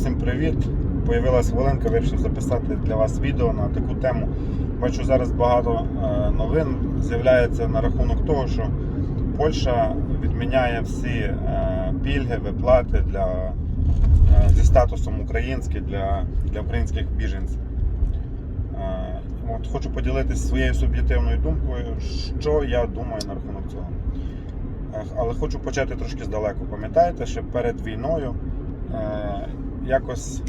всім привіт! Появилась хвилинка, вирішив записати для вас відео на таку тему. Бачу, зараз багато е, новин з'являється на рахунок того, що Польща відміняє всі е, пільги, виплати для, е, зі статусом український для, для українських біженців. От хочу поділитися своєю суб'єктивною думкою, що я думаю на рахунок цього. Але хочу почати трошки здалеку. Пам'ятаєте, що перед війною якось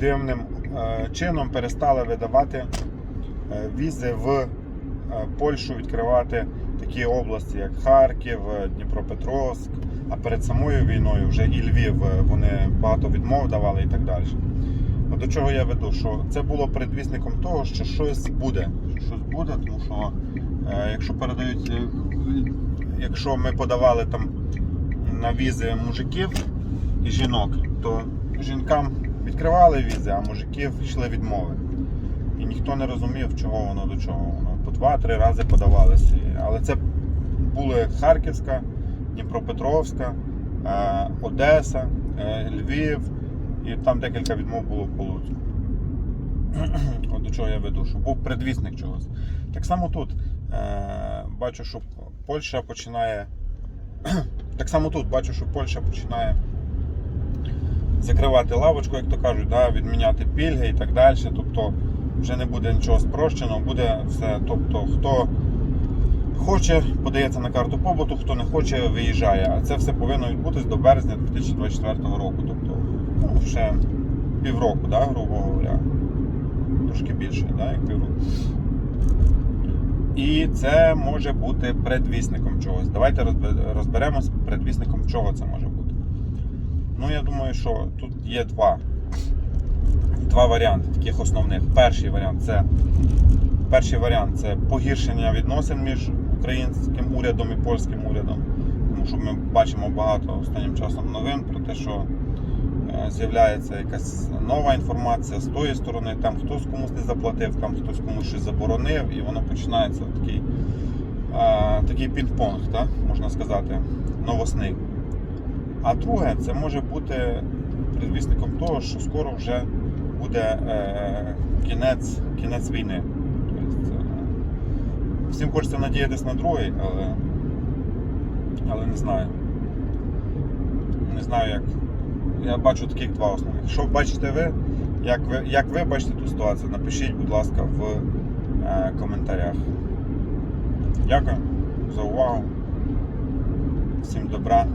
дивним е, чином перестали видавати е, візи в е, Польщу, відкривати такі області, як Харків, Дніпропетровськ, а перед самою війною вже і Львів вони багато відмов давали і так далі. Ну, До чого я веду? Що це було предвісником того, що щось буде. Щось буде, тому що якщо передають, якщо ми подавали там на візи мужиків і жінок, то жінкам відкривали візи, а мужиків йшли відмови. І ніхто не розумів, чого воно до чого. Воно по два-три рази подавалося. Але це були Харківська, Дніпропетровська, е, Одеса, е, Львів, і там декілька відмов було по Луцьку. От до чого я веду, що був предвісник чогось. Так само тут е, бачу, що Польща починає. Так само тут бачу, що Польща починає закривати лавочку, як то кажуть, да, відміняти пільги і так далі. Тобто вже не буде нічого спрощеного, буде все. Тобто, хто хоче, подається на карту побуту, хто не хоче, виїжджає. А це все повинно відбутись до березня 2024 року. Тобто, ну, ще півроку, да, грубо говоря. Трошки більше, да, як півроку. І це може бути предвісником чогось. Давайте розбе- розберемось предвісником чого це може бути. Ну, я думаю, що тут є два, два варіанти таких основних. Перший варіант це перший варіант це погіршення відносин між українським урядом і польським урядом. Тому що ми бачимо багато останнім часом новин про те, що е, з'являється якась нова інформація з тої сторони, там хтось комусь не заплатив, там хтось комусь щось заборонив, і воно починається такий, е, такий пінг-понг, можна сказати, новосний. А друге, це може бути предвісником того, що скоро вже буде е, кінець, кінець війни. Тобто, е, всім хочеться надіятися на другий, але, але не знаю. Не знаю як. Я бачу таких два основних. Що бачите ви? Як ви, як ви бачите ту ситуацію? Напишіть, будь ласка, в е, коментарях. Дякую за увагу. Всім добра.